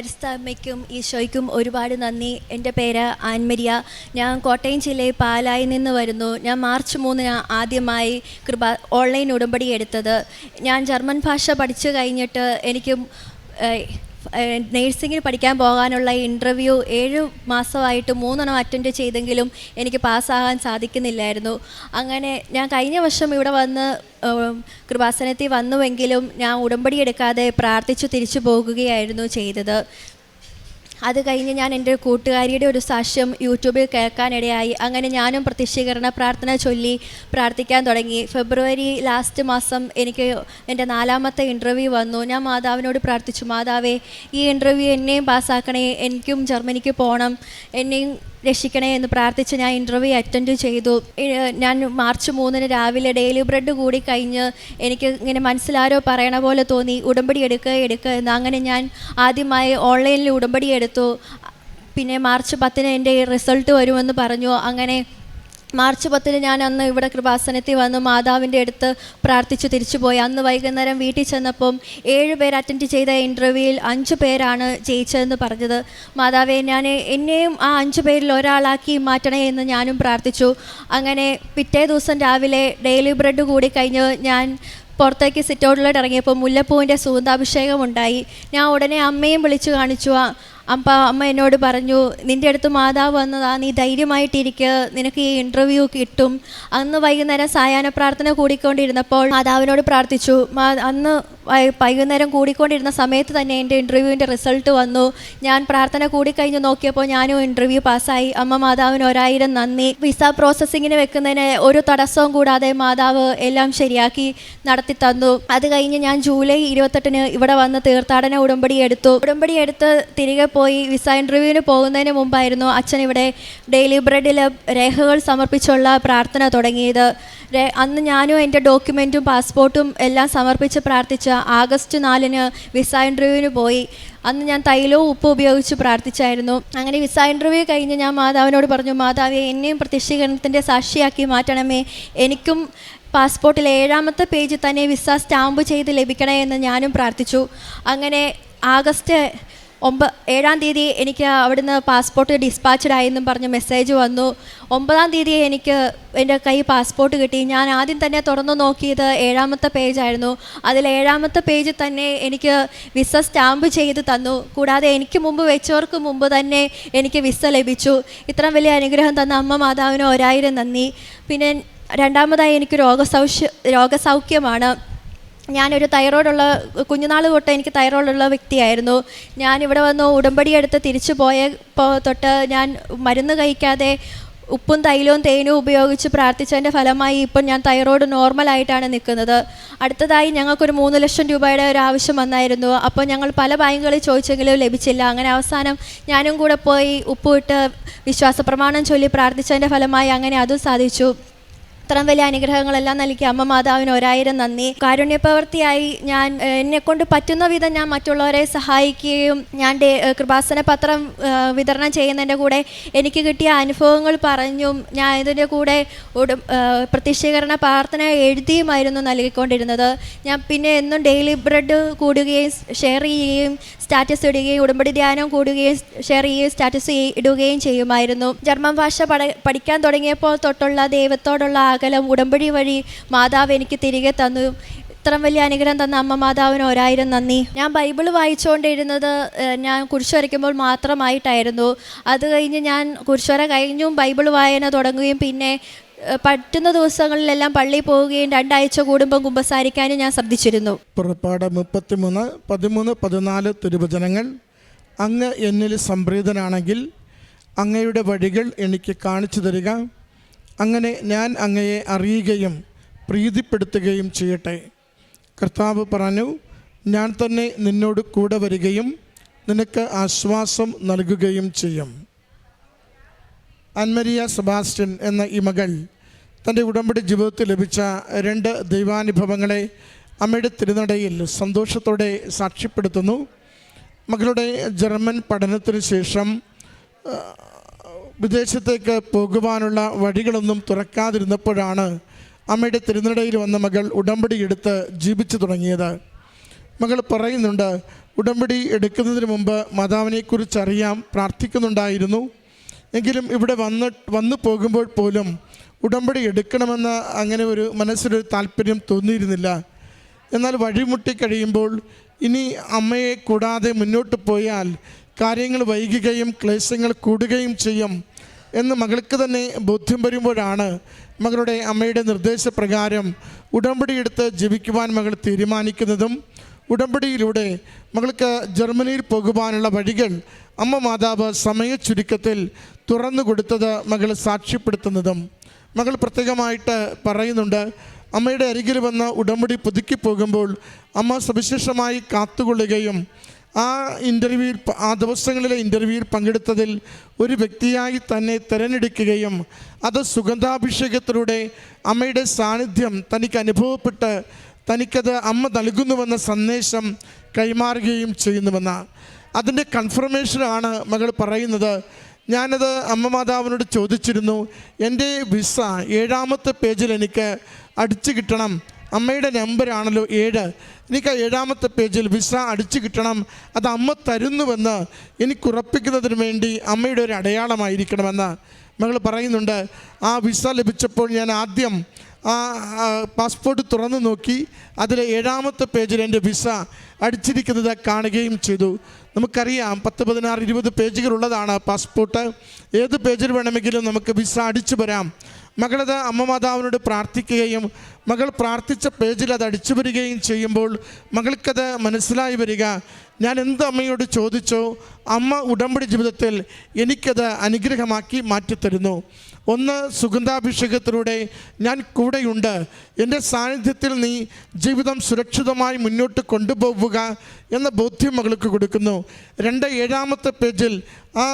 പരിസ്ഥ അമ്മയ്ക്കും ഈശോയ്ക്കും ഒരുപാട് നന്ദി. എന്റെ പേര് ആൻമരിയ. ഞാൻ കോട്ടയം ജില്ലയിൽ പാലായി നിന്ന് വരുന്നു. ഞാൻ മാർച്ച് മൂന്നിന് ആദ്യമായി കൃപ ഓൺലൈൻ ഉടമ്പടി എടുത്തത്. ഞാൻ ജർമ്മൻ ഭാഷ പഠിച്ചു കഴിഞ്ഞിട്ട് എനിക്ക് നേഴ്സിങ്ങിന് പഠിക്കാൻ പോകാനുള്ള ഇന്റർവ്യൂ ഏഴ് മാസമായിട്ട് മൂന്നെണ്ണം അറ്റൻഡ് ചെയ്തെങ്കിലും എനിക്ക് പാസ്സാകാൻ സാധിക്കുന്നില്ലായിരുന്നു. അങ്ങനെ ഞാൻ കഴിഞ്ഞ വർഷം ഇവിടെ വന്ന് കൃപാസനത്തിൽ വന്നുവെങ്കിലും ഞാൻ ഉടമ്പടി എടുക്കാതെ പ്രാർത്ഥിച്ചു തിരിച്ചു പോകുകയായിരുന്നു ചെയ്തത്. അത് കഴിഞ്ഞ് ഞാൻ എന്റെ കൂട്ടുകാരിയുടെ ഒരു സാക്ഷ്യം യൂട്യൂബിൽ കേൾക്കാനിടയായി. അങ്ങനെ ഞാനും പ്രത്യക്ഷീകരണ പ്രാർത്ഥന ചൊല്ലി പ്രാർത്ഥിക്കാൻ തുടങ്ങി. ഫെബ്രുവരി ലാസ്റ്റ് മാസം എനിക്ക് എന്റെ നാലാമത്തെ ഇന്റർവ്യൂ വന്നു. ഞാൻ മാതാവിനോട് പ്രാർത്ഥിച്ചു മാതാവേ ഈ ഇന്റർവ്യൂ എന്നെയും പാസ്സാക്കണേ. എനിക്കും ജർമ്മനിക്ക് പോകണം എന്നെയും രക്ഷിക്കണേ എന്ന് പ്രാർത്ഥിച്ച് ഞാൻ ഇന്റർവ്യൂ അറ്റൻഡ് ചെയ്തു. ഞാൻ മാർച്ച് മൂന്നിന് രാവിലെ ഡെയിലി ബ്രെഡ് കൂടി കഴിഞ്ഞ് എനിക്ക് ഇങ്ങനെ മനസ്സിലാരോ പറയണ പോലെ തോന്നി ഉടമ്പടി എടുക്കുക എടുക്കുക എന്ന്. അങ്ങനെ ഞാൻ ആദ്യമായി ഓൺലൈനിൽ ഉടമ്പടി എടുത്തു. പിന്നെ മാർച്ച് പത്തിന് എന്റെ റിസൾട്ട് വരുമെന്ന് പറഞ്ഞു. അങ്ങനെ മാർച്ച് പത്തിന് ഞാൻ അന്ന് ഇവിടെ കൃപാസനത്തിൽ വന്ന് മാതാവിന്റെ അടുത്ത് പ്രാർത്ഥിച്ച് തിരിച്ചുപോയി അന്ന് വൈകുന്നേരം വീട്ടിൽ ചെന്നപ്പം ഏഴ് പേർ അറ്റൻഡ് ചെയ്ത ഇന്റർവ്യൂവിൽ അഞ്ച് പേരാണ് ജയിച്ചതെന്ന് പറഞ്ഞത്. മാതാവെ ഞാൻ എന്നെയും ആ അഞ്ച് പേരിൽ ഒരാളാക്കി മാറ്റണേ എന്ന് ഞാനും പ്രാർത്ഥിച്ചു. അങ്ങനെ പിറ്റേ ദിവസം രാവിലെ ഡെയിലി ബ്രെഡ് കൂടി കഴിഞ്ഞ് ഞാൻ പുറത്തേക്ക് സിറ്റൗട്ടിലോട്ട് ഇറങ്ങിയപ്പോൾ മുല്ലപ്പൂവിന്റെ സുഗന്ധാഭിഷേകം ഉണ്ടായി. ഞാൻ ഉടനെ അമ്മയും വിളിച്ചു കാണിച്ചു. അപ്പം അമ്മ എന്നോട് പറഞ്ഞു നിന്റെ അടുത്ത് മാതാവ് വന്നതാ നീ ധൈര്യമായിട്ടിരിക്കുക നിനക്ക് ഈ ഇന്റർവ്യൂ കിട്ടും. അന്ന് വൈകുന്നേരം സായാഹ്ന പ്രാർത്ഥന കൂടിക്കൊണ്ടിരുന്നപ്പോൾ മാതാവിനോട് പ്രാർത്ഥിച്ചു അന്ന് വൈകുന്നേരം കൂടിക്കൊണ്ടിരുന്ന സമയത്ത് തന്നെ എന്റെ ഇന്റർവ്യൂവിന്റെ റിസൾട്ട് വന്നു. ഞാൻ പ്രാർത്ഥന കൂടിക്കഴിഞ്ഞ് നോക്കിയപ്പോൾ ഞാനും ഇന്റർവ്യൂ പാസ്സായി അമ്മ മാതാവിന് ഒരായിരം നന്ദി. വിസ പ്രോസസ്സിങ്ങിന് വെക്കുന്നതിന് ഒരു തടസ്സവും കൂടാതെ മാതാവ് എല്ലാം ശരിയാക്കി നടത്തി തന്നു. അത് കഴിഞ്ഞ് ഞാൻ ജൂലൈ ഇരുപത്തെട്ടിന് ഇവിടെ വന്ന് തീർത്ഥാടന ഉടമ്പടി എടുത്തു. ഉടമ്പടി എടുത്ത് തിരികെ പോയി വിസ ഇന്റർവ്യൂവിന് പോകുന്നതിന് മുമ്പായിരുന്നു അച്ഛൻ ഇവിടെ ഡെയിലി ബ്രെഡിൽ രേഖകൾ സമർപ്പിച്ചുള്ള പ്രാർത്ഥന തുടങ്ങിയത്. അന്ന് ഞാനും എന്റെ ഡോക്യുമെന്റും പാസ്പോർട്ടും എല്ലാം സമർപ്പിച്ച് പ്രാർത്ഥിച്ച ആഗസ്റ്റ് നാലിന് വിസ ഇന്റർവ്യൂവിന് പോയി. അന്ന് ഞാൻ തൈലവും ഉപ്പ് ഉപയോഗിച്ച് പ്രാർത്ഥിച്ചായിരുന്നു. അങ്ങനെ വിസ ഇന്റർവ്യൂ കഴിഞ്ഞ് ഞാൻ മാതാവിനോട് പറഞ്ഞു മാതാവെ എന്നെയും പ്രത്യക്ഷീകരണത്തിന്റെ സാക്ഷിയാക്കി മാറ്റണമേ. എനിക്കും പാസ്പോർട്ടിൽ ഏഴാമത്തെ പേജ് തന്നെ വിസ സ്റ്റാമ്പ് ചെയ്ത് ലഭിക്കണേ എന്ന് ഞാനും പ്രാർത്ഥിച്ചു. അങ്ങനെ ആഗസ്റ്റ് ഒമ്പ ഏഴാം തീയതി എനിക്ക് അവിടുന്ന് പാസ്പോർട്ട് ഡിസ്പാച്ച്ഡ് ആയെന്നും പറഞ്ഞ് മെസ്സേജ് വന്നു. ഒമ്പതാം തീയതി എനിക്ക് എന്റെ കൈ പാസ്പോർട്ട് കിട്ടി. ഞാൻ ആദ്യം തന്നെ തുറന്നു നോക്കിയത് ഏഴാമത്തെ പേജായിരുന്നു അതിൽ ഏഴാമത്തെ പേജ് തന്നെ എനിക്ക് വിസ സ്റ്റാമ്പ് ചെയ്ത് തന്നു. കൂടാതെ എനിക്ക് മുമ്പ് വെച്ചവർക്ക് മുമ്പ് തന്നെ എനിക്ക് വിസ ലഭിച്ചു. ഇത്രയും വലിയ അനുഗ്രഹം തന്ന അമ്മ മാതാവിന് ഒരായിരം നന്ദി. പിന്നെ രണ്ടാമതായി എനിക്ക് രോഗസൗഷ്യ രോഗസൗഖ്യമാണ്. ഞാനൊരു തൈറോയ്ഡുള്ള കുഞ്ഞുനാൾ തൊട്ട് എനിക്ക് തൈറോയ്ഡുള്ള വ്യക്തിയായിരുന്നു. ഞാൻ ഇവിടെ വന്ന് ഉടമ്പടി എടുത്ത് തിരിച്ചു പോയപ്പോൾ തൊട്ട് ഞാൻ മരുന്ന് കഴിക്കാതെ ഉപ്പും തൈലവും തേനും ഉപയോഗിച്ച് പ്രാർത്ഥിച്ചതിന്റെ ഫലമായി ഇപ്പം ഞാൻ തൈറോയ്ഡ് നോർമലായിട്ടാണ് നിൽക്കുന്നത്. അടുത്തതായി ഞങ്ങൾക്കൊരു മൂന്ന് ലക്ഷം രൂപയുടെ ഒരു ആവശ്യം വന്നായിരുന്നു. അപ്പോൾ ഞങ്ങൾ പല ബാങ്കുകളിൽ ചോദിച്ചെങ്കിലും ലഭിച്ചില്ല. അങ്ങനെ അവസാനം ഞാനും കൂടെ പോയി ഉപ്പ് ഇട്ട് വിശ്വാസപ്രമാണം ചൊല്ലി പ്രാർത്ഥിച്ചതിന്റെ ഫലമായി അങ്ങനെ അതും സാധിച്ചു. ഇത്രയും വലിയ അനുഗ്രഹങ്ങളെല്ലാം നൽകി അമ്മ മാതാവിന് ഒരായിരം നന്ദി. കാരുണ്യപ്രവർത്തിയായി ഞാൻ എന്നെ എന്നെക്കൊണ്ട് പറ്റുന്ന വിധം ഞാൻ മറ്റുള്ളവരെ സഹായിക്കുകയും ഞാൻ കൃപാസന പത്രം വിതരണം ചെയ്യുന്നതിന്റെ കൂടെ എനിക്ക് കിട്ടിയ അനുഭവങ്ങൾ പറഞ്ഞും ഞാൻ ഇതിന്റെ കൂടെ പ്രത്യക്ഷീകരണ പ്രാർത്ഥന എഴുതിയുമായിരുന്നു നൽകിക്കൊണ്ടിരുന്നത്. ഞാൻ പിന്നെ എന്നും ഡെയിലി ബ്രെഡ് കൂടുകയും ഷെയർ ചെയ്യുകയും സ്റ്റാറ്റസ് ഇടുകയും ഉടമ്പടി ധ്യാനം കൂടുകയും ഷെയർ ചെയ്യുകയും സ്റ്റാറ്റസ് ഇടുകയും ചെയ്യുമായിരുന്നു. ജർമ്മൻ ഭാഷ പഠിക്കാൻ തുടങ്ങിയപ്പോൾ തൊട്ടുള്ള ദൈവത്തോടുള്ള അകലം ഉടമ്പടി വഴി മാതാവ് എനിക്ക് തിരികെ തന്നു. ഇത്രയും വലിയ അനുഗ്രഹം തന്ന അമ്മ മാതാവിന് ഒരായിരം നന്ദി. ഞാൻ ബൈബിൾ വായിച്ചുകൊണ്ടിരുന്നത് ഞാൻ കുരിശ് വരയ്ക്കുമ്പോൾ മാത്രമായിട്ടായിരുന്നു. അത് കഴിഞ്ഞ് ഞാൻ കുരിശ് വര കഴിഞ്ഞും ബൈബിൾ വായന തുടങ്ങുകയും പിന്നെ പറ്റുന്ന ദിവസങ്ങളിലെല്ലാം പള്ളിയിൽ പോവുകയും രണ്ടാഴ്ച കൂടുമ്പോൾ കുമ്പസാരിക്കാനും ഞാൻ ശ്രദ്ധിച്ചിരുന്നു. പുറപ്പാട് മുപ്പത്തിമൂന്ന് പതിമൂന്ന് പതിനാല് തിരുവചനങ്ങൾ. അങ്ങ് എന്നിൽ സംപ്രീതനാണെങ്കിൽ അങ്ങയുടെ വഴികൾ എനിക്ക് കാണിച്ചു തരിക. അങ്ങനെ ഞാൻ അങ്ങയെ അറിയുകയും പ്രീതിപ്പെടുത്തുകയും ചെയ്യട്ടെ. കർത്താവ് പറഞ്ഞു ഞാൻ തന്നെ നിന്നോട് കൂടെ വരികയും നിനക്ക് ആശ്വാസം നൽകുകയും ചെയ്യും. അൻമരിയ സെബാസ്റ്റ്യൻ എന്ന ഈ മകൾ തന്റെ ഉടമ്പടി ജീവിതത്തിൽ ലഭിച്ച രണ്ട് ദൈവാനുഭവങ്ങളെ അമ്മയുടെ തിരുനടയിൽ സന്തോഷത്തോടെ സാക്ഷ്യപ്പെടുത്തുന്നു. മകളുടെ ജർമ്മൻ പഠനത്തിന് ശേഷം വിദേശത്തേക്ക് പോകുവാനുള്ള വഴികളൊന്നും തുറക്കാതിരുന്നപ്പോഴാണ് അമ്മയുടെ തിരുനടയിൽ വന്ന മകൾ ഉടമ്പടി എടുത്ത് ജീവിച്ചു തുടങ്ങിയത്. മകൾ പറയുന്നുണ്ട് ഉടമ്പടി എടുക്കുന്നതിന് മുമ്പ് മാതാവിനെക്കുറിച്ച് അറിയാം പ്രാർത്ഥിക്കുന്നുണ്ടായിരുന്നു. എങ്കിലും ഇവിടെ വന്ന് വന്നു പോകുമ്പോൾ പോലും ഉടമ്പടി എടുക്കണമെന്ന് അങ്ങനെ ഒരു മനസ്സിലൊരു താല്പര്യം തോന്നിയിരുന്നില്ല. എന്നാൽ വഴിമുട്ടി കഴിയുമ്പോൾ ഇനി അമ്മയെ കൂടാതെ മുന്നോട്ട് പോയാൽ കാര്യങ്ങൾ വൈകുകയും ക്ലേശങ്ങൾ കൂടുകയും ചെയ്യും. എന്ന് മകൾക്ക് തന്നെ ബോധ്യം വരുമ്പോഴാണ് മകളുടെ അമ്മയുടെ നിർദ്ദേശപ്രകാരം ഉടമ്പടി എടുത്ത് ജീവിക്കുവാൻ മകൾ തീരുമാനിക്കുന്നതും ഉടമ്പടിയിലൂടെ മകൾക്ക് ജർമ്മനിയിൽ പോകുവാനുള്ള വഴികൾ അമ്മ മാതാവ് സമയ ചുരുക്കത്തിൽ തുറന്നു കൊടുത്തത് മകൾ സാക്ഷ്യപ്പെടുത്തുന്നതും മകൾ പ്രത്യേകമായിട്ട് പറയുന്നുണ്ട് അമ്മയുടെ അരികിൽ വന്ന് ഉടമ്പടി പുതുക്കി പോകുമ്പോൾ അമ്മ സവിശേഷമായി കാത്തുകൊള്ളുകയും ആ ഇന്റർവ്യൂവിൽ ആ ദിവസങ്ങളിലെ ഇന്റർവ്യൂവിൽ പങ്കെടുത്തതിൽ ഒരു വ്യക്തിയായി തന്നെ തിരഞ്ഞെടുക്കുകയും അത് സുഗന്ധാഭിഷേകത്തിലൂടെ അമ്മയുടെ സാന്നിധ്യം തനിക്ക് അനുഭവപ്പെട്ട് തനിക്കത് അമ്മ നൽകുന്നുവെന്ന സന്ദേശം കൈമാറുകയും ചെയ്യുന്നുവെന്ന അതിന്റെ കൺഫർമേഷനാണ് മകൾ പറയുന്നത്. ഞാനത് അമ്മ മാതാവിനോട് ചോദിച്ചിരുന്നു എന്റെ വിസ ഏഴാമത്തെ പേജിൽ എനിക്ക് അടിച്ചു കിട്ടണം. അമ്മയുടെ നമ്പറാണല്ലോ ഏഴ്. എനിക്ക് ആ ഏഴാമത്തെ പേജിൽ വിസ അടിച്ചു കിട്ടണം അത് അമ്മ തരുന്നുവെന്ന് എനിക്ക് ഉറപ്പിക്കുന്നതിന് വേണ്ടി അമ്മയുടെ ഒരു അടയാളമായിരിക്കണമെന്ന് മകൾ പറയുന്നുണ്ട്. ആ വിസ ലഭിച്ചപ്പോൾ ഞാൻ ആദ്യം ആ പാസ്പോർട്ട് തുറന്നു നോക്കി അതിലെ ഏഴാമത്തെ പേജിൽ എന്റെ വിസ അടിച്ചിരിക്കുന്നത് കാണുകയും ചെയ്തു. നമുക്കറിയാം പത്ത് പതിനാറ് ഇരുപത് പേജുകളുള്ളതാണ് പാസ്പോർട്ട്. ഏത് പേജിൽ വേണമെങ്കിലും നമുക്ക് വിസ അടിച്ചു വരാം. മകളത് അമ്മ മാതാവിനോട് പ്രാർത്ഥിക്കുകയും മകൾ പ്രാർത്ഥിച്ച പേജിൽ അത് അടിച്ചു വരികയും ചെയ്യുമ്പോൾ മകൾക്കത് മനസ്സിലായി വരിക. ഞാൻ എന്ത് അമ്മയോട് ചോദിച്ചോ അമ്മ ഉടമ്പടി ജീവിതത്തിൽ എനിക്കത് അനുഗ്രഹമാക്കി മാറ്റിത്തരുന്നു. ഒന്ന് സുഗന്ധാഭിഷേകത്തിലൂടെ ഞാൻ കൂടെയുണ്ട്. എന്റെ സാന്നിധ്യത്തിൽ നീ ജീവിതം സുരക്ഷിതമായി മുന്നോട്ട് കൊണ്ടുപോവുക എന്ന ബോധ്യം മകൾക്ക് കൊടുക്കുന്നു. രണ്ട് ഏഴാമത്തെ പേജിൽ ആ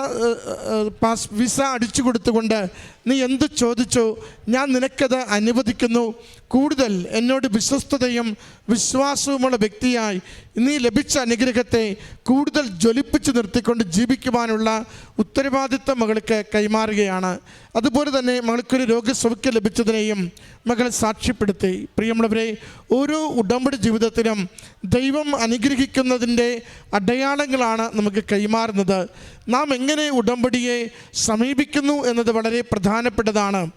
പാസ് വിസ അടിച്ചു കൊടുത്തുകൊണ്ട് നീ എന്ത് ചോദിച്ചോ? ഞാൻ നിനക്കത് അനുവദിക്കുന്നു. കൂടുതൽ എന്നോട് വിശ്വസ്തതയും വിശ്വാസവുമുള്ള വ്യക്തിയായി നീ ലഭിച്ച അനുഗ്രഹത്തെ കൂടുതൽ ജ്വലിപ്പിച്ച് നിർത്തിക്കൊണ്ട് ജീവിക്കുവാനുള്ള ഉത്തരവാദിത്തം മകൾക്ക് കൈമാറുകയാണ്. അതുപോലെ തന്നെ മകൾക്കൊരു രോഗസൗഖ്യം ലഭിച്ചതിനെയും മകൾ സാക്ഷ്യപ്പെടുത്തി. പ്രിയമുള്ളവരെ ഓരോ ഉടമ്പടി ജീവിതത്തിലും ദൈവം അനുഗ്രഹിക്കുന്നതിന്റെ അടയാളങ്ങളാണ് നമുക്ക് കൈമാറുന്നത്. നാം എങ്ങനെ ഉടമ്പടിയെ സമീപിക്കുന്നു എന്നത് വളരെ പ്രധാനപ്പെട്ടതാണ്.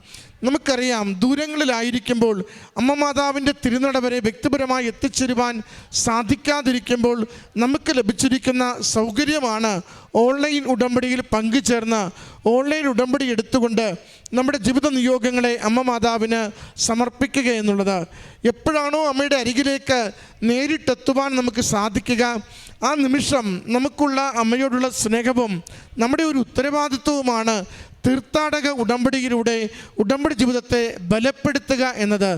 നമുക്കറിയാം ദൂരങ്ങളിലായിരിക്കുമ്പോൾ അമ്മ മാതാവിന്റെ തിരുനട വരെ വ്യക്തിപരമായി എത്തിച്ചേരുവാൻ സാധിക്കാതിരിക്കുമ്പോൾ നമുക്ക് ലഭിച്ചിരിക്കുന്ന സൗകര്യമാണ് ഓൺലൈൻ ഉടമ്പടിയിൽ പങ്കുചേർന്ന് ഓൺലൈൻ ഉടമ്പടി എടുത്തുകൊണ്ട് നമ്മുടെ ജീവിത നിയോഗങ്ങളെ അമ്മ മാതാവിന് സമർപ്പിക്കുക എന്നുള്ളത്. എപ്പോഴാണോ അമ്മയുടെ അരികിലേക്ക് നേരിട്ടെത്തുവാൻ നമുക്ക് സാധിക്കുക. ആ നിമിഷം നമുക്കുള്ള അമ്മയോടുള്ള സ്നേഹവും നമ്മുടെ ഒരു ഉത്തരവാദിത്വവുമാണ് തീർത്ഥാടക ഉടമ്പടിയിലൂടെ ഉടമ്പടി ജീവിതത്തെ ബലപ്പെടുത്തുക എന്നത്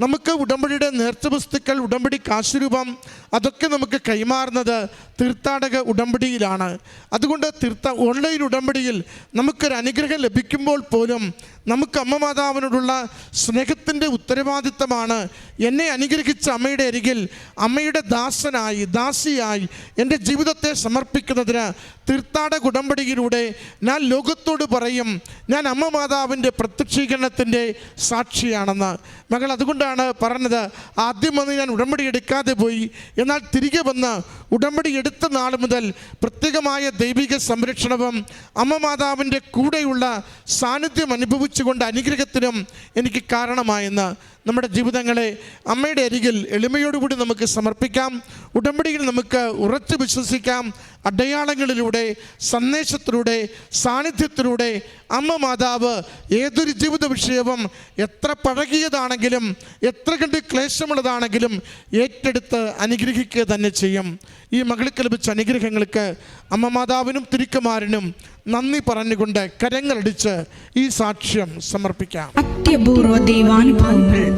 നമുക്ക് ഉടമ്പടിയുടെ നേർച്ച വസ്തുക്കൾ ഉടമ്പടി കാശുരൂപം അതൊക്കെ നമുക്ക് കൈമാറുന്നത് തീർത്ഥാടക ഉടമ്പടിയിലാണ്. അതുകൊണ്ട് തീർത്ഥ ഓൺലൈൻ ഉടമ്പടിയിൽ നമുക്കൊരു അനുഗ്രഹം ലഭിക്കുമ്പോൾ പോലും നമുക്ക് അമ്മ മാതാവിനോടുള്ള സ്നേഹത്തിന്റെ ഉത്തരവാദിത്തമാണ്. എന്നെ അനുഗ്രഹിച്ച അമ്മയുടെ അരികിൽ അമ്മയുടെ ദാസനായി ദാസിയായി എന്റെ ജീവിതത്തെ സമർപ്പിക്കുന്നതിന് തീർത്ഥാടക ഉടമ്പടിയിലൂടെ ഞാൻ ലോകത്തോട് പറയും ഞാൻ അമ്മ മാതാവിന്റെ പ്രത്യക്ഷീകരണത്തിന്റെ സാക്ഷിയാണെന്ന്. മകൾ അതുകൊണ്ടാണ് പറഞ്ഞത് ആദ്യം വന്ന് ഞാൻ ഉടമ്പടി എടുക്കാതെ പോയി എന്നാൽ തിരികെ വന്ന് ഉടമ്പടി എടുത്ത നാൾ മുതൽ പ്രത്യേകമായ ദൈവിക സംരക്ഷണവും അമ്മ മാതാവിന്റെ കൂടെയുള്ള സാന്നിധ്യം അനുഭവിച്ചുകൊണ്ട് അനുഗ്രഹത്തിനും എനിക്ക് കാരണമായെന്ന് നമ്മുടെ ജീവിതങ്ങളെ അമ്മയുടെ അരികിൽ എളിമയോടുകൂടി നമുക്ക് സമർപ്പിക്കാം. ഉടമ്പടിയിൽ നമുക്ക് ഉറച്ചു വിശ്വസിക്കാം. അടയാളങ്ങളിലൂടെ സന്ദേശത്തിലൂടെ സാന്നിധ്യത്തിലൂടെ അമ്മ മാതാവ് ഏതൊരു ജീവിത വിഷയവും എത്ര പഴകിയതാണെങ്കിലും എത്ര കണ്ട് ക്ലേശമുള്ളതാണെങ്കിലും ഏറ്റെടുത്ത് അനുഗ്രഹിക്കുക തന്നെ ചെയ്യും. ഈ മകൾക്ക് ലഭിച്ച അനുഗ്രഹങ്ങൾക്ക് അമ്മ മാതാവിനും തിരുക്കുമാരനും നന്ദി പറഞ്ഞുകൊണ്ട് കരങ്ങളടിച്ച് ഈ സാക്ഷ്യം സമർപ്പിക്കാം. അത്യപൂർവ ദൈവാനുഭവങ്ങൾ